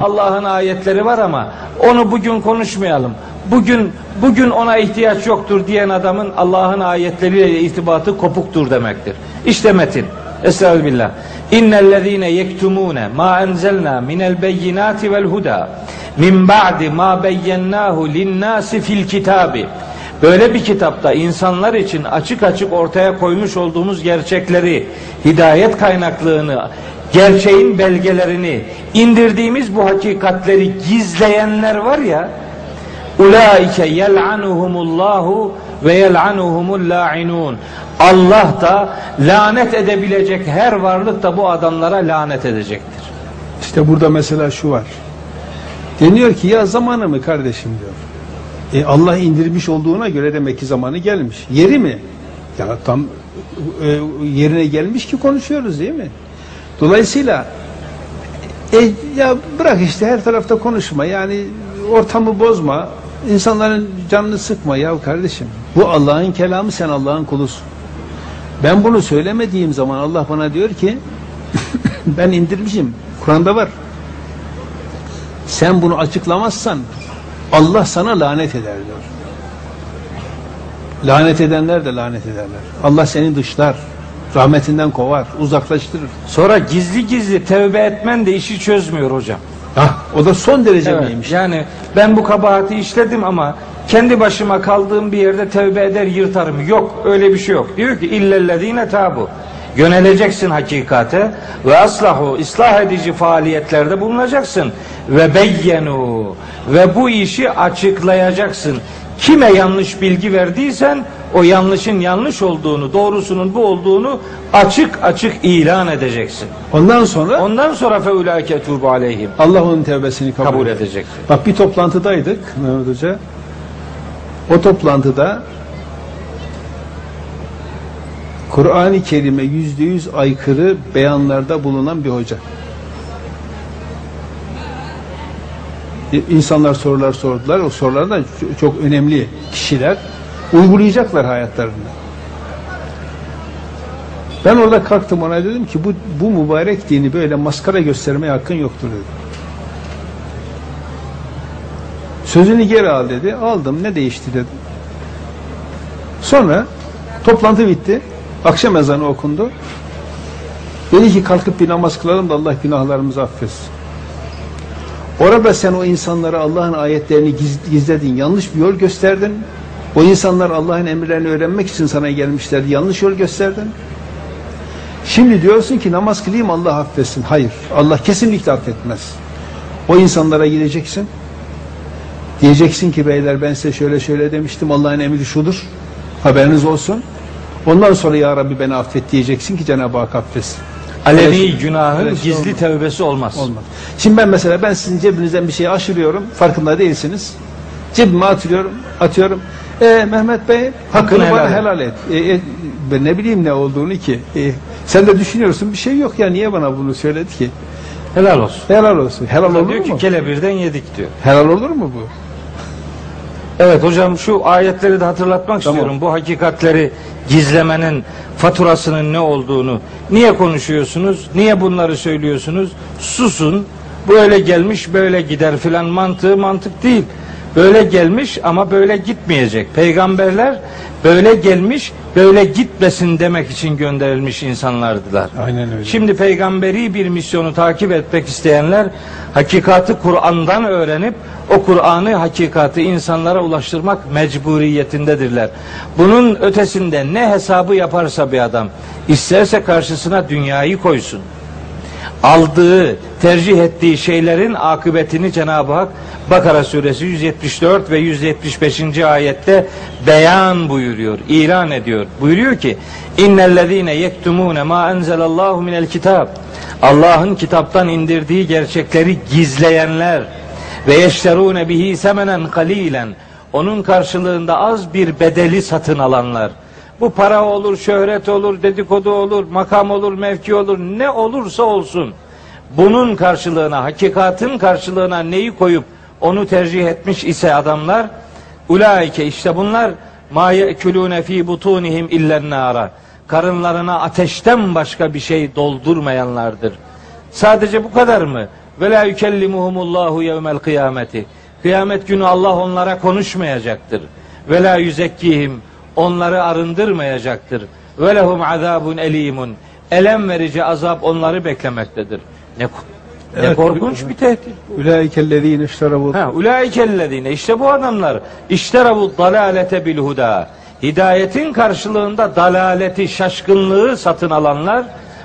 Allah'ın ayetleri var ama onu bugün konuşmayalım. Bugün bugün ona ihtiyaç yoktur diyen adamın Allah'ın ayetleriyle irtibatı kopuktur demektir. İşte metin. Estağfirullah. İnnellezîne yektumûne mâ enzelnâ minel beyinâti vel hudâ min ba'di mâ beyyennâhu linnâsi fil kitâbi. Böyle bir kitapta insanlar için açık açık ortaya koymuş olduğumuz gerçekleri, hidayet kaynaklığını, gerçeğin belgelerini, indirdiğimiz bu hakikatleri gizleyenler var ya, ulaike yel'anuhumullahu ve yel'anuhumul la'inun. Allah da lanet edebilecek her varlık da bu adamlara lanet edecektir. İşte burada mesela şu var. Deniyor ki ya zamanı mı kardeşim diyor. E Allah indirmiş olduğuna göre demek ki zamanı gelmiş. Yeri mi? Ya tam e, yerine gelmiş ki konuşuyoruz değil mi? Dolayısıyla e, ya bırak işte her tarafta konuşma yani ortamı bozma insanların canını sıkma ya kardeşim. Bu Allah'ın kelamı sen Allah'ın kulusun. Ben bunu söylemediğim zaman Allah bana diyor ki ben indirmişim. Kur'an'da var. Sen bunu açıklamazsan Allah sana lanet eder diyor. Lanet edenler de lanet ederler. Allah seni dışlar, rahmetinden kovar, uzaklaştırır. Sonra gizli gizli tevbe etmen de işi çözmüyor hocam. Hah, o da son derece Evet, miymiş? Yani ben bu kabahati işledim ama kendi başıma kaldığım bir yerde tevbe eder yırtarım. Yok öyle bir şey yok. Diyor ki illellezine tabu. Yöneleceksin hakikate ve aslahu ıslah edici faaliyetlerde bulunacaksın ve beyyenu ve bu işi açıklayacaksın. Kime yanlış bilgi verdiysen o yanlışın yanlış olduğunu, doğrusunun bu olduğunu açık açık ilan edeceksin. Ondan sonra Ondan sonra feulaike tubu aleyhim Allah onun tevbesini kabul, kabul edecektir. Bak bir toplantıdaydık Mehmet Hoca. O toplantıda Kur'an-ı Kerim'e yüzde yüz aykırı beyanlarda bulunan bir hoca. İnsanlar sorular sordular. O sorular da ç- çok önemli kişiler. Uygulayacaklar hayatlarında. Ben orada kalktım ona dedim ki bu, bu mübarek dini böyle maskara göstermeye hakkın yoktur dedim. Sözünü geri al dedi. Aldım. Ne değişti dedim. Sonra toplantı bitti. Akşam ezanı okundu. Dedi ki kalkıp bir namaz kılalım da Allah günahlarımızı affetsin. Orada sen o insanlara Allah'ın ayetlerini giz- gizledin, yanlış bir yol gösterdin. O insanlar Allah'ın emirlerini öğrenmek için sana gelmişlerdi, yanlış yol gösterdin. Şimdi diyorsun ki namaz kılayım Allah affetsin. Hayır, Allah kesinlikle affetmez. O insanlara gideceksin. Diyeceksin ki beyler ben size şöyle şöyle demiştim Allah'ın emri şudur. Haberiniz olsun. Ondan sonra ya Rabbi beni affet diyeceksin ki Cenab-ı Hak affetsin. Aleni Öyle- günahın öyle şey gizli olmaz. tevbesi olmaz. Olmaz. Şimdi ben mesela ben sizin cebinizden bir şey aşırıyorum. Farkında değilsiniz. Cebime atıyorum. Atıyorum. E, Mehmet Bey hakkını Hakkını bana helal helal et. E, e, ben ne bileyim ne olduğunu ki. E, sen de düşünüyorsun bir şey yok ya niye bana bunu söyledi ki? Helal olsun. Helal olsun. Helal olur diyor ki mu? kelebirden yedik diyor. Helal olur mu bu? Evet hocam şu ayetleri de hatırlatmak Tamam. istiyorum. Bu hakikatleri gizlemenin faturasının ne olduğunu. Niye konuşuyorsunuz? Niye bunları söylüyorsunuz? Susun. Böyle gelmiş böyle gider filan mantığı mantık değil. Böyle gelmiş ama böyle gitmeyecek. Peygamberler böyle gelmiş böyle gitmesin demek için gönderilmiş insanlardılar. Aynen öyle. Şimdi peygamberi bir misyonu takip etmek isteyenler hakikati Kur'an'dan öğrenip o Kur'an'ı hakikati insanlara ulaştırmak mecburiyetindedirler. Bunun ötesinde ne hesabı yaparsa bir adam isterse karşısına dünyayı koysun. Aldığı, tercih ettiği şeylerin akıbetini Cenab-ı Hak Bakara suresi 174 ve 175. ayette beyan buyuruyor, ilan ediyor. Buyuruyor ki innellezine yektumune ma enzelallahu minel kitab Allah'ın kitaptan indirdiği gerçekleri gizleyenler ve yeşterune bihi semenen kalilen onun karşılığında az bir bedeli satın alanlar. Bu para olur, şöhret olur, dedikodu olur, makam olur, mevki olur, ne olursa olsun. Bunun karşılığına, hakikatin karşılığına neyi koyup onu tercih etmiş ise adamlar, ulaike işte bunlar ma yekulune fi butunihim illen nara. Karınlarına ateşten başka bir şey doldurmayanlardır. Sadece bu kadar mı? ve la yukellimuhumullahu yevmel kıyameti. Kıyamet günü Allah onlara konuşmayacaktır. Ve la yüzekkihim onları arındırmayacaktır. Ve lehum azabun elimun. Elem verici azap onları beklemektedir. Ne, ne Evet. korkunç bir tehdit. Ulaikellezine işterabu Ha, ulaikellezine işte bu adamlar işterabu dalalete bil huda. Hidayetin karşılığında dalaleti, şaşkınlığı satın alanlar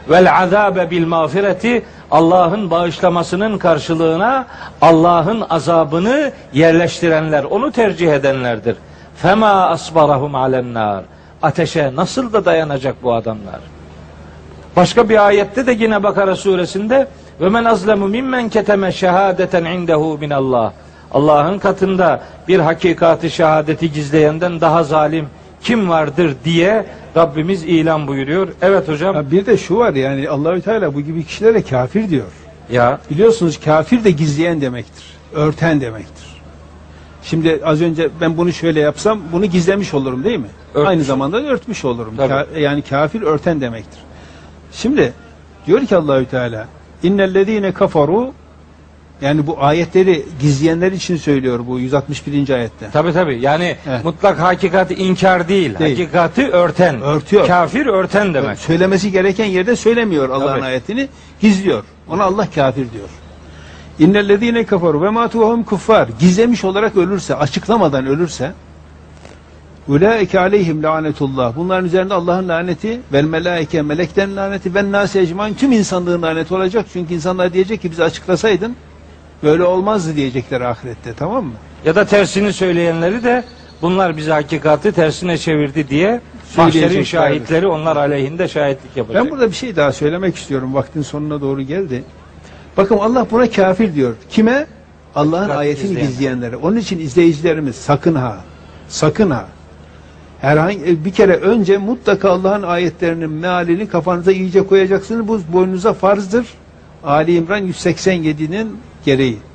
vel azabe bil mağfireti Allah'ın bağışlamasının karşılığına Allah'ın azabını yerleştirenler, onu tercih edenlerdir. Fema asbarahum alennar. Ateşe nasıl da dayanacak bu adamlar? Başka bir ayette de yine Bakara suresinde ve men azlemu mimmen keteme şehadeten indehu min Allah. Allah'ın katında bir hakikati şehadeti gizleyenden daha zalim kim vardır diye Rabbimiz ilan buyuruyor. Evet hocam. Ya bir de şu var yani Allahü Teala bu gibi kişilere kafir diyor. Ya Biliyorsunuz kafir de gizleyen demektir. Örten demektir. Şimdi az önce ben bunu şöyle yapsam bunu gizlemiş olurum değil mi? Örtmüş. Aynı zamanda da örtmüş olurum. Tabii. Ka- yani kafir örten demektir. Şimdi diyor ki Allahü Teala innellezine kafaru yani bu ayetleri gizleyenler için söylüyor bu 161. ayette. tabi tabi yani Evet. mutlak hakikati inkar değil, Değil. hakikati örten. Örtüyor. Kafir örten demek. Söylemesi gereken yerde söylemiyor Allah'ın ayetini, gizliyor. Ona Allah kafir diyor. İnnellezîne kafaru ve mâtuhum kuffar. Gizlemiş olarak ölürse, açıklamadan ölürse Ulaike aleyhim lanetullah. Bunların üzerinde Allah'ın laneti vel melaike meleklerin laneti ve nâsi ecmaîn tüm insanlığın laneti olacak. Çünkü insanlar diyecek ki bizi açıklasaydın böyle olmazdı diyecekler ahirette tamam mı? Ya da tersini söyleyenleri de bunlar bize hakikati tersine çevirdi diye mahşerin şahitleri onlar aleyhinde şahitlik yapacak. Ben burada bir şey daha söylemek istiyorum. Vaktin sonuna doğru geldi. Bakın Allah buna kafir diyor. Kime? Allah'ın ayetini izleyenler. gizleyenlere. Onun için izleyicilerimiz sakın ha. Sakın ha. Herhangi bir kere önce mutlaka Allah'ın ayetlerinin mealini kafanıza iyice koyacaksınız. Bu boynunuza farzdır. Ali İmran 187'nin gereği.